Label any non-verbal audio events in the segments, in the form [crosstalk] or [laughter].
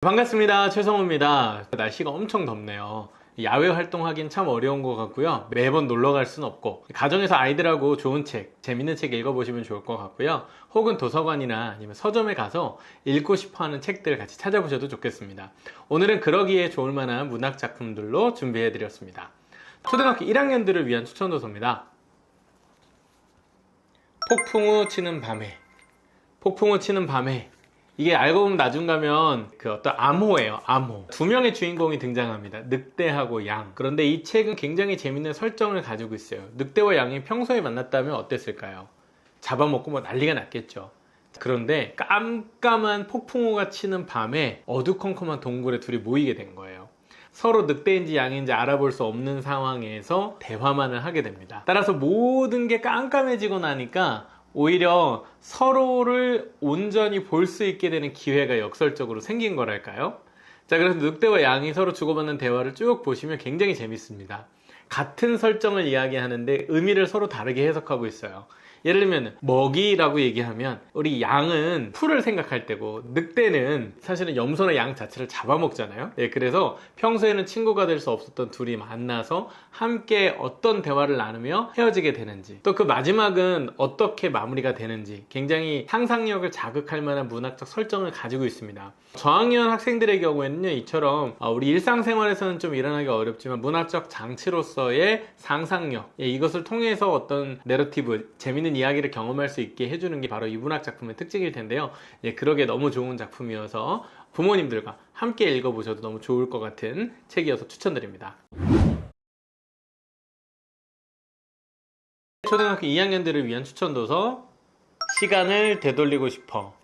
반갑습니다. 최성호입니다. 날씨가 엄청 덥네요. 야외 활동하긴 참 어려운 것 같고요. 매번 놀러 갈 수는 없고 가정에서 아이들하고 좋은 책, 재밌는 책 읽어보시면 좋을 것 같고요. 혹은 도서관이나 아니면 서점에 가서 읽고 싶어하는 책들 같이 찾아보셔도 좋겠습니다. 오늘은 그러기에 좋을 만한 문학 작품들로 준비해드렸습니다. 초등학교 1학년들을 위한 추천 도서입니다. 폭풍우 치는 밤에 폭풍우 치는 밤에 이게 알고 보면 나중 가면 그 어떤 암호예요 암호. 두 명의 주인공이 등장합니다. 늑대하고 양. 그런데 이 책은 굉장히 재밌는 설정을 가지고 있어요. 늑대와 양이 평소에 만났다면 어땠을까요? 잡아먹고 뭐 난리가 났겠죠. 그런데 깜깜한 폭풍우가 치는 밤에 어두컴컴한 동굴에 둘이 모이게 된 거예요. 서로 늑대인지 양인지 알아볼 수 없는 상황에서 대화만을 하게 됩니다. 따라서 모든 게 깜깜해지고 나니까 오히려 서로를 온전히 볼 수 있게 되는 기회가 역설적으로 생긴 거랄까요? 자, 그래서 늑대와 양이 서로 주고받는 대화를 쭉 보시면 굉장히 재밌습니다. 같은 설정을 이야기하는데 의미를 서로 다르게 해석하고 있어요. 예를 들면 먹이라고 얘기하면 우리 양은 풀을 생각할 때고 늑대는 사실은 염소나 양 자체를 잡아먹잖아요. 예, 그래서 평소에는 친구가 될 수 없었던 둘이 만나서 함께 어떤 대화를 나누며 헤어지게 되는지 또 그 마지막은 어떻게 마무리가 되는지 굉장히 상상력을 자극할 만한 문학적 설정을 가지고 있습니다. 저학년 학생들의 경우에는요 이처럼 어, 우리 일상생활에서는 좀 일어나기 어렵지만 문학적 장치로서의 상상력 예, 이것을 통해서 어떤 내러티브 재밌는 이야기를 경험할 수 있게 해주는 게 바로 이 문학 작품의 특징일 텐데요. 예, 그러기에 너무 좋은 작품이어서 부모님들과 함께 읽어보셔도 너무 좋을 것 같은 책이어서 추천드립니다. 초등학교 2학년들을 위한 추천 도서 시간을 되돌리고 싶어.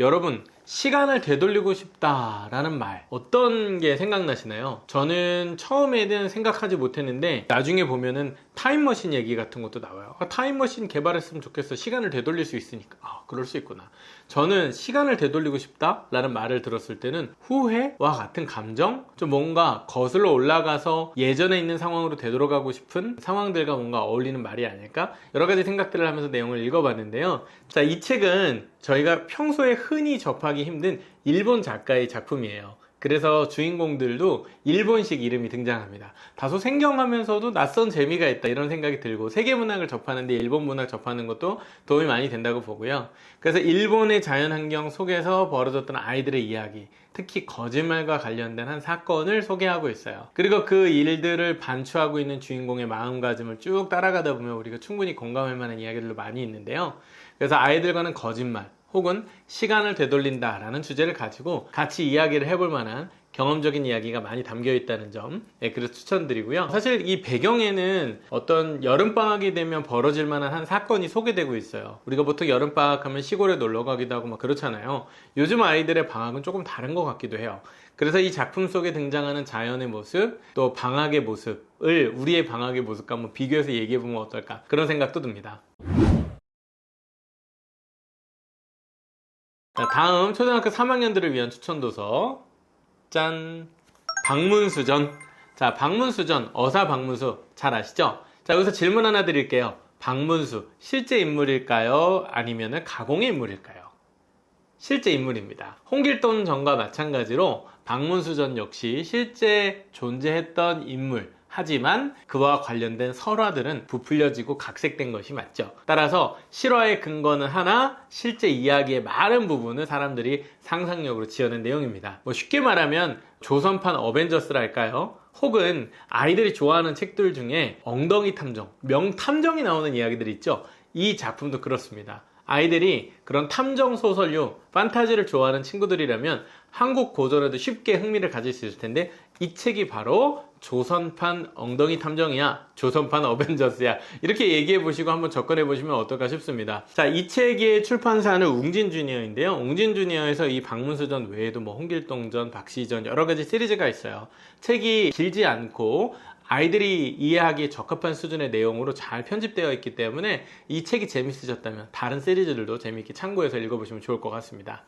여러분 시간을 되돌리고 싶다라는 말. 어떤 게 생각나시나요? 저는 처음에는 생각하지 못했는데 나중에 보면은 타임머신 얘기 같은 것도 나와요. 아, 타임머신 개발했으면 좋겠어. 시간을 되돌릴 수 있으니까. 아 그럴 수 있구나. 저는 시간을 되돌리고 싶다라는 말을 들었을 때는 후회와 같은 감정? 좀 뭔가 거슬러 올라가서 예전에 있는 상황으로 되돌아가고 싶은 상황들과 뭔가 어울리는 말이 아닐까? 여러 가지 생각들을 하면서 내용을 읽어봤는데요. 자 이 책은 저희가 평소에 흔히 접하기 힘든 일본 작가의 작품이에요. 그래서 주인공들도 일본식 이름이 등장합니다. 다소 생경하면서도 낯선 재미가 있다 이런 생각이 들고 세계 문학을 접하는데 일본 문학 접하는 것도 도움이 많이 된다고 보고요. 그래서 일본의 자연 환경 속에서 벌어졌던 아이들의 이야기, 특히 거짓말과 관련된 한 사건을 소개하고 있어요. 그리고 그 일들을 반추하고 있는 주인공의 마음가짐을 쭉 따라가다 보면 우리가 충분히 공감할 만한 이야기들도 많이 있는데요. 그래서 아이들과는 거짓말, 혹은 시간을 되돌린다 라는 주제를 가지고 같이 이야기를 해볼 만한 경험적인 이야기가 많이 담겨 있다는 점, 네, 그래서 추천드리고요. 사실 이 배경에는 어떤 여름방학이 되면 벌어질 만한 한 사건이 소개되고 있어요. 우리가 보통 여름방학 하면 시골에 놀러 가기도 하고 막 그렇잖아요. 요즘 아이들의 방학은 조금 다른 것 같기도 해요. 그래서 이 작품 속에 등장하는 자연의 모습, 또 방학의 모습을 우리의 방학의 모습과 한번 비교해서 얘기해 보면 어떨까 그런 생각도 듭니다. 자, 다음 초등학교 3학년들을 위한 추천 도서. 짠. 방문수전. 자 방문수전. 어사 방문수. 잘 아시죠? 자 여기서 질문 하나 드릴게요. 방문수. 실제 인물일까요? 아니면 가공의 인물일까요? 실제 인물입니다. 홍길동 전과 마찬가지로 방문수 전 역시 실제 존재했던 인물 하지만 그와 관련된 설화들은 부풀려지고 각색된 것이 맞죠. 따라서 실화의 근거는 하나, 실제 이야기의 많은 부분은 사람들이 상상력으로 지어낸 내용입니다. 뭐 쉽게 말하면 조선판 어벤져스랄까요? 혹은 아이들이 좋아하는 책들 중에 엉덩이 탐정, 명탐정이 나오는 이야기들 있죠. 이 작품도 그렇습니다. 아이들이 그런 탐정 소설류, 판타지를 좋아하는 친구들이라면 한국 고전에도 쉽게 흥미를 가질 수 있을 텐데 이 책이 바로 조선판 엉덩이 탐정이야. 조선판 어벤져스야. 이렇게 얘기해 보시고 한번 접근해 보시면 어떨까 싶습니다. 자, 이 책의 출판사는 웅진 주니어인데요. 웅진 주니어에서 이 방문수전 외에도 뭐 홍길동전, 박시전 여러 가지 시리즈가 있어요. 책이 길지 않고 아이들이 이해하기에 적합한 수준의 내용으로 잘 편집되어 있기 때문에 이 책이 재밌으셨다면 다른 시리즈들도 재미있게 참고해서 읽어보시면 좋을 것 같습니다.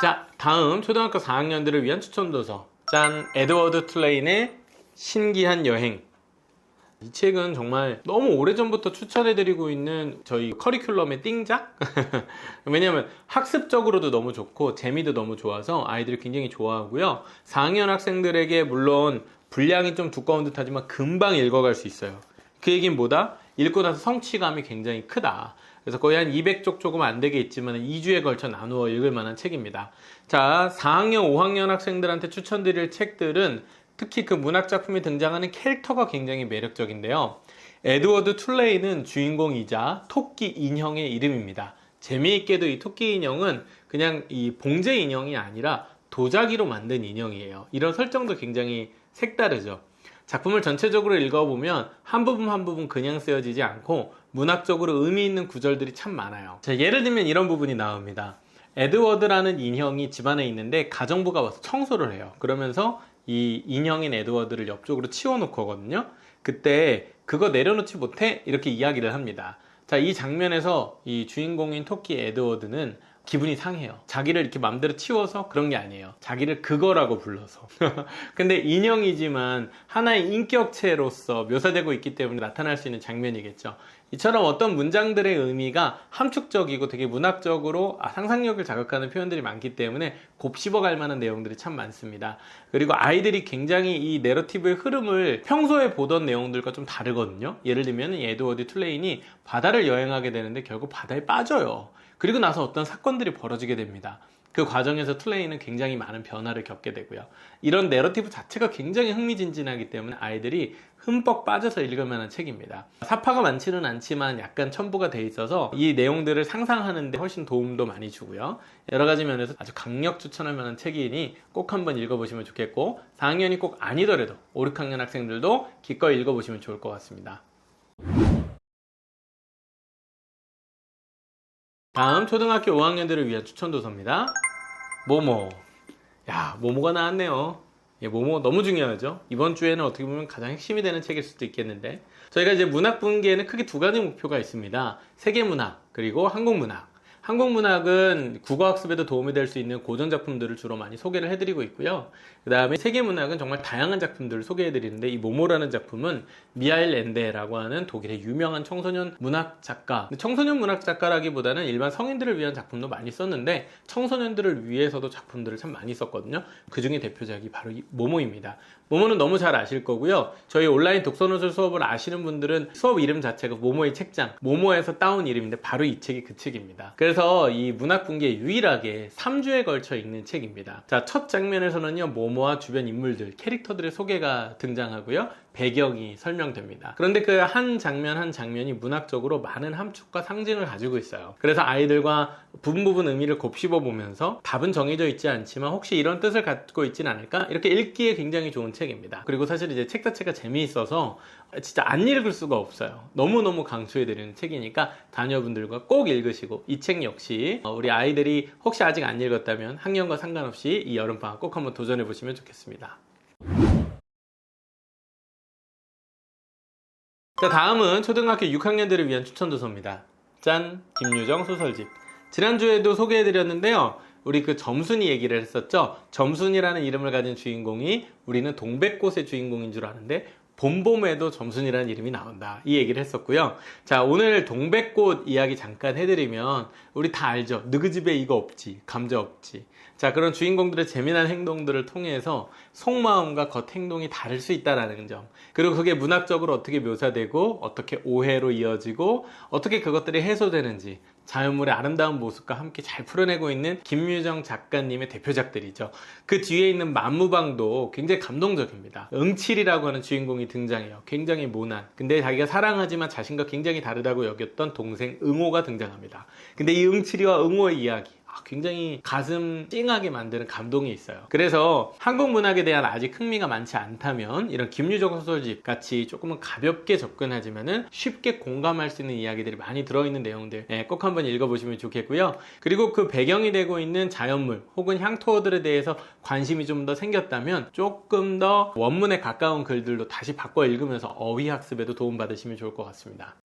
자, 다음 초등학교 4학년들을 위한 추천 도서. 짠, 에드워드 툴레인의 신기한 여행. 이 책은 정말 너무 오래전부터 추천해드리고 있는 저희 커리큘럼의 띵작? [laughs] 왜냐면 학습적으로도 너무 좋고 재미도 너무 좋아서 아이들이 굉장히 좋아하고요. 4학년 학생들에게 물론 분량이 좀 두꺼운 듯 하지만 금방 읽어갈 수 있어요. 그 얘기는 뭐다? 읽고 나서 성취감이 굉장히 크다. 그래서 거의 한 200쪽 조금 안 되게 있지만 2주에 걸쳐 나누어 읽을 만한 책입니다. 자, 4학년, 5학년 학생들한테 추천드릴 책들은 특히 그 문학 작품에 등장하는 캐릭터가 굉장히 매력적인데요. 에드워드 툴레이는 주인공이자 토끼 인형의 이름입니다. 재미있게도 이 토끼 인형은 그냥 이 봉제 인형이 아니라 도자기로 만든 인형이에요. 이런 설정도 굉장히 색다르죠. 작품을 전체적으로 읽어보면 한 부분 한 부분 그냥 쓰여지지 않고 문학적으로 의미 있는 구절들이 참 많아요. 자, 예를 들면 이런 부분이 나옵니다. 에드워드라는 인형이 집안에 있는데 가정부가 와서 청소를 해요. 그러면서 이 인형인 에드워드를 옆쪽으로 치워놓거든요. 그때 그거 내려놓지 못해 이렇게 이야기를 합니다. 자, 이 장면에서 이 주인공인 토끼 에드워드는 기분이 상해요. 자기를 이렇게 맘대로 치워서 그런 게 아니에요. 자기를 그거라고 불러서. [laughs] 근데 인형이지만 하나의 인격체로서 묘사되고 있기 때문에 나타날 수 있는 장면이겠죠. 이처럼 어떤 문장들의 의미가 함축적이고 되게 문학적으로 아, 상상력을 자극하는 표현들이 많기 때문에 곱씹어 갈 만한 내용들이 참 많습니다. 그리고 아이들이 굉장히 이 내러티브의 흐름을 평소에 보던 내용들과 좀 다르거든요. 예를 들면 이 에드워드 툴레인이 바다를 여행하게 되는데 결국 바다에 빠져요. 그리고 나서 어떤 사건들이 벌어지게 됩니다. 그 과정에서 툴레이는 굉장히 많은 변화를 겪게 되고요. 이런 내러티브 자체가 굉장히 흥미진진하기 때문에 아이들이 흠뻑 빠져서 읽을 만한 책입니다. 사파가 많지는 않지만 약간 첨부가 돼 있어서 이 내용들을 상상하는데 훨씬 도움도 많이 주고요. 여러 가지 면에서 아주 강력 추천할 만한 책이니 꼭 한번 읽어보시면 좋겠고 4학년이 꼭 아니더라도 5, 6학년 학생들도 기꺼이 읽어보시면 좋을 것 같습니다. 다음 초등학교 5학년들을 위한 추천 도서입니다. 모모. 야, 모모가 나왔네요. 예, 모모 너무 중요하죠. 이번 주에는 어떻게 보면 가장 핵심이 되는 책일 수도 있겠는데 저희가 이제 문학 분기에는 크게 두 가지 목표가 있습니다. 세계 문학 그리고 한국 문학. 한국 문학은 국어 학습에도 도움이 될 수 있는 고전 작품들을 주로 많이 소개를 해드리고 있고요. 그 다음에 세계 문학은 정말 다양한 작품들을 소개해드리는데 이 모모라는 작품은 미하일 렌데라고 하는 독일의 유명한 청소년 문학 작가. 청소년 문학 작가라기보다는 일반 성인들을 위한 작품도 많이 썼는데 청소년들을 위해서도 작품들을 참 많이 썼거든요. 그 중에 대표작이 바로 이 모모입니다. 모모는 너무 잘 아실 거고요. 저희 온라인 독서노술 수업을 아시는 분들은 수업 이름 자체가 모모의 책장, 모모에서 따온 이름인데 바로 이 책이 그 책입니다. 그래서 이 문학 분기에 유일하게 3주에 걸쳐 읽는 책입니다. 자, 첫 장면에서는요, 모모와 주변 인물들, 캐릭터들의 소개가 등장하고요. 배경이 설명됩니다. 그런데 그 한 장면 한 장면이 문학적으로 많은 함축과 상징을 가지고 있어요. 그래서 아이들과 부분 부분 의미를 곱씹어 보면서 답은 정해져 있지 않지만 혹시 이런 뜻을 갖고 있진 않을까? 이렇게 읽기에 굉장히 좋은 책입니다. 그리고 사실 이제 책 자체가 재미있어서 진짜 안 읽을 수가 없어요. 너무너무 강추해 드리는 책이니까 자녀분들과 꼭 읽으시고 이 책 역시 우리 아이들이 혹시 아직 안 읽었다면 학년과 상관없이 이 여름방학 꼭 한번 도전해 보시면 좋겠습니다. 자, 다음은 초등학교 6학년들을 위한 추천 도서입니다. 짠! 김유정 소설집. 지난주에도 소개해드렸는데요. 우리 그 점순이 얘기를 했었죠. 점순이라는 이름을 가진 주인공이 우리는 동백꽃의 주인공인 줄 아는데 봄봄에도 점순이라는 이름이 나온다. 이 얘기를 했었고요. 자, 오늘 동백꽃 이야기 잠깐 해드리면 우리 다 알죠. 누구 집에 이거 없지. 감자 없지. 자, 그런 주인공들의 재미난 행동들을 통해서 속마음과 겉 행동이 다를 수 있다라는 점. 그리고 그게 문학적으로 어떻게 묘사되고 어떻게 오해로 이어지고 어떻게 그것들이 해소되는지 자연물의 아름다운 모습과 함께 잘 풀어내고 있는 김유정 작가님의 대표작들이죠. 그 뒤에 있는 만무방도 굉장히 감동적입니다. 응칠이라고 하는 주인공이 등장해요. 굉장히 모난. 근데 자기가 사랑하지만 자신과 굉장히 다르다고 여겼던 동생 응호가 등장합니다. 근데 이 응칠이와 응호의 이야기. 아, 굉장히 가슴 찡하게 만드는 감동이 있어요. 그래서 한국 문학에 대한 아직 흥미가 많지 않다면 이런 김유정 소설집 같이 조금은 가볍게 접근하지만은 쉽게 공감할 수 있는 이야기들이 많이 들어있는 내용들 예, 꼭 한번 읽어보시면 좋겠고요. 그리고 그 배경이 되고 있는 자연물 혹은 향토들에 대해서 관심이 좀 더 생겼다면 조금 더 원문에 가까운 글들로 다시 바꿔 읽으면서 어휘 학습에도 도움 받으시면 좋을 것 같습니다.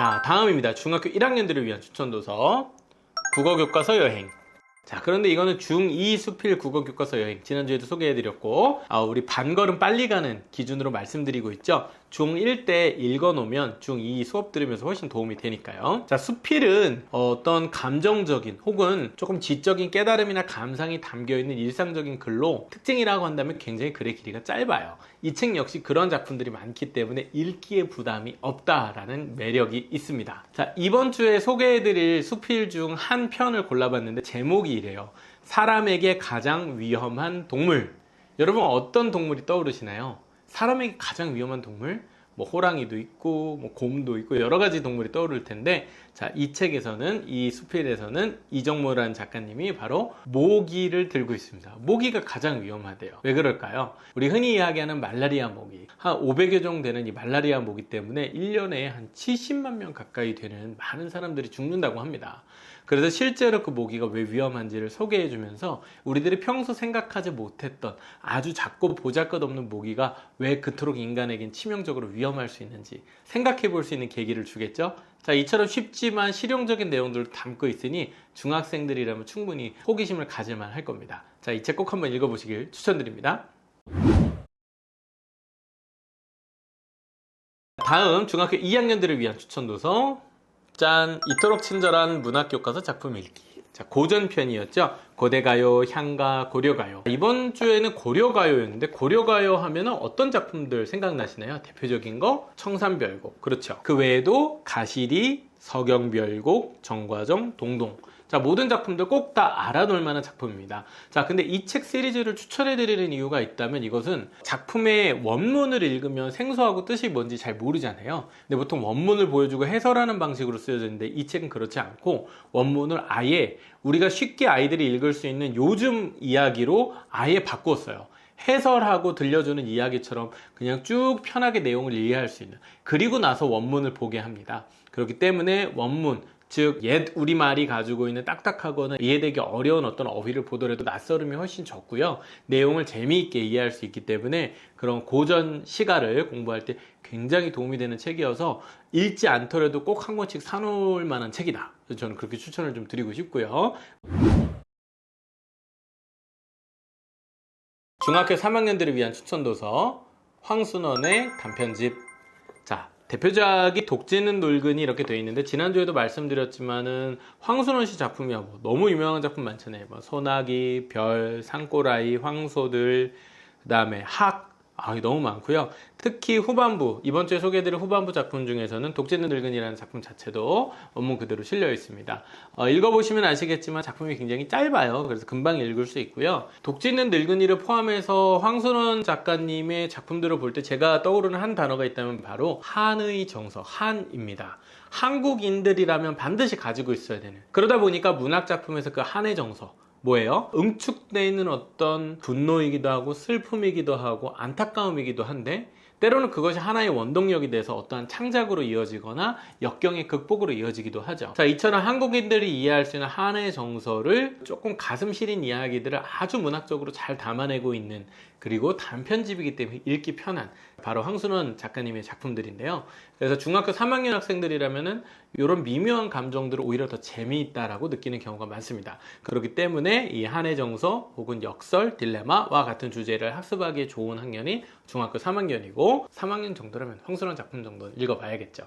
자, 다음입니다. 중학교 1학년들을 위한 추천 도서. 국어 교과서 여행. 자, 그런데 이거는 중2 수필 국어 교과서 여행. 지난주에도 소개해드렸고, 아, 우리 반걸음 빨리 가는 기준으로 말씀드리고 있죠. 중1 때 읽어놓으면 중2 수업 들으면서 훨씬 도움이 되니까요. 자, 수필은 어떤 감정적인 혹은 조금 지적인 깨달음이나 감상이 담겨있는 일상적인 글로 특징이라고 한다면 굉장히 글의 길이가 짧아요. 이 책 역시 그런 작품들이 많기 때문에 읽기에 부담이 없다라는 매력이 있습니다. 자, 이번 주에 소개해드릴 수필 중 한 편을 골라봤는데 제목이 이래요. 사람에게 가장 위험한 동물. 여러분 어떤 동물이 떠오르시나요? 사람에게 가장 위험한 동물? 뭐 호랑이도 있고 뭐 곰도 있고 여러 가지 동물이 떠오를 텐데 자 이 책에서는 이 수필에서는 이정모라는 작가님이 바로 모기를 들고 있습니다. 모기가 가장 위험하대요. 왜 그럴까요? 우리 흔히 이야기하는 말라리아 모기 한 500여 정도 되는 이 말라리아 모기 때문에 1년에 한 70만 명 가까이 되는 많은 사람들이 죽는다고 합니다. 그래서 실제로 그 모기가 왜 위험한지를 소개해 주면서 우리들이 평소 생각하지 못했던 아주 작고 보잘것없는 모기가 왜 그토록 인간에겐 치명적으로 위험할 수 있는지 생각해 볼 수 있는 계기를 주겠죠? 자, 이처럼 쉽지만 실용적인 내용들을 담고 있으니 중학생들이라면 충분히 호기심을 가질만 할 겁니다. 자, 이 책 꼭 한번 읽어보시길 추천드립니다. 다음 중학교 2학년들을 위한 추천 도서 짠 이토록 친절한 문학 교과서 작품 읽기. 자 고전편이었죠? 고대가요 향가 고려가요. 이번 주에는 고려가요였는데 고려가요 하면은 어떤 작품들 생각나시나요? 대표적인 거? 청산별곡. 그렇죠. 그 외에도 가시리 서경별곡 정과정 동동 자, 모든 작품들 꼭 다 알아놓을 만한 작품입니다. 자, 근데 이 책 시리즈를 추천해 드리는 이유가 있다면 이것은 작품의 원문을 읽으면 생소하고 뜻이 뭔지 잘 모르잖아요. 근데 보통 원문을 보여주고 해설하는 방식으로 쓰여져 있는데 이 책은 그렇지 않고 원문을 아예 우리가 쉽게 아이들이 읽을 수 있는 요즘 이야기로 아예 바꿨어요. 해설하고 들려주는 이야기처럼 그냥 쭉 편하게 내용을 이해할 수 있는 그리고 나서 원문을 보게 합니다. 그렇기 때문에 원문 즉, 옛 우리말이 가지고 있는 딱딱하거나 이해되기 어려운 어떤 어휘를 보더라도 낯설음이 훨씬 적고요. 내용을 재미있게 이해할 수 있기 때문에 그런 고전 시가를 공부할 때 굉장히 도움이 되는 책이어서 읽지 않더라도 꼭 한 권씩 사놓을 만한 책이다. 저는 그렇게 추천을 좀 드리고 싶고요. 중학교 3학년들을 위한 추천 도서 황순원의 단편집 자 대표작이 독재는 놀근이 이렇게 되어 있는데 지난주에도 말씀드렸지만은 황순원 씨 작품이야. 뭐 너무 유명한 작품 많잖아요. 뭐 소나기 별 산꼬라이 황소들 그다음에 학 아, 너무 많고요. 특히 후반부 이번 주에 소개해드릴 후반부 작품 중에서는 독재는 늙은이라는 작품 자체도 원문 그대로 실려 있습니다. 어, 읽어보시면 아시겠지만 작품이 굉장히 짧아요. 그래서 금방 읽을 수 있고요. 독재는 늙은이를 포함해서 황순원 작가님의 작품들을 볼 때 제가 떠오르는 한 단어가 있다면 바로 한의 정서, 한입니다. 한국인들이라면 반드시 가지고 있어야 되는 그러다 보니까 문학 작품에서 그 한의 정서 뭐예요? 응축되어 있는 어떤 분노이기도 하고 슬픔이기도 하고 안타까움이기도 한데 때로는 그것이 하나의 원동력이 돼서 어떠한 창작으로 이어지거나 역경의 극복으로 이어지기도 하죠. 자, 이처럼 한국인들이 이해할 수 있는 한의 정서를 조금 가슴 시린 이야기들을 아주 문학적으로 잘 담아내고 있는 그리고 단편집이기 때문에 읽기 편한 바로 황순원 작가님의 작품들인데요. 그래서 중학교 3학년 학생들이라면은 이런 미묘한 감정들을 오히려 더 재미있다라고 느끼는 경우가 많습니다. 그렇기 때문에 이 한해 정서 혹은 역설, 딜레마와 같은 주제를 학습하기에 좋은 학년이 중학교 3학년이고 3학년 정도라면 황순원 작품 정도는 읽어봐야겠죠.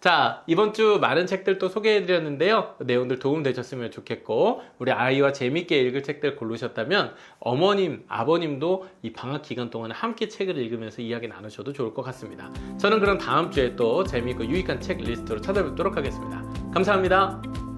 자, 이번 주 많은 책들도 소개해드렸는데요. 내용들 도움되셨으면 좋겠고, 우리 아이와 재밌게 읽을 책들 고르셨다면, 어머님, 아버님도 이 방학 기간 동안 함께 책을 읽으면서 이야기 나누셔도 좋을 것 같습니다. 저는 그럼 다음 주에 또 재미있고 유익한 책 리스트로 찾아뵙도록 하겠습니다. 감사합니다.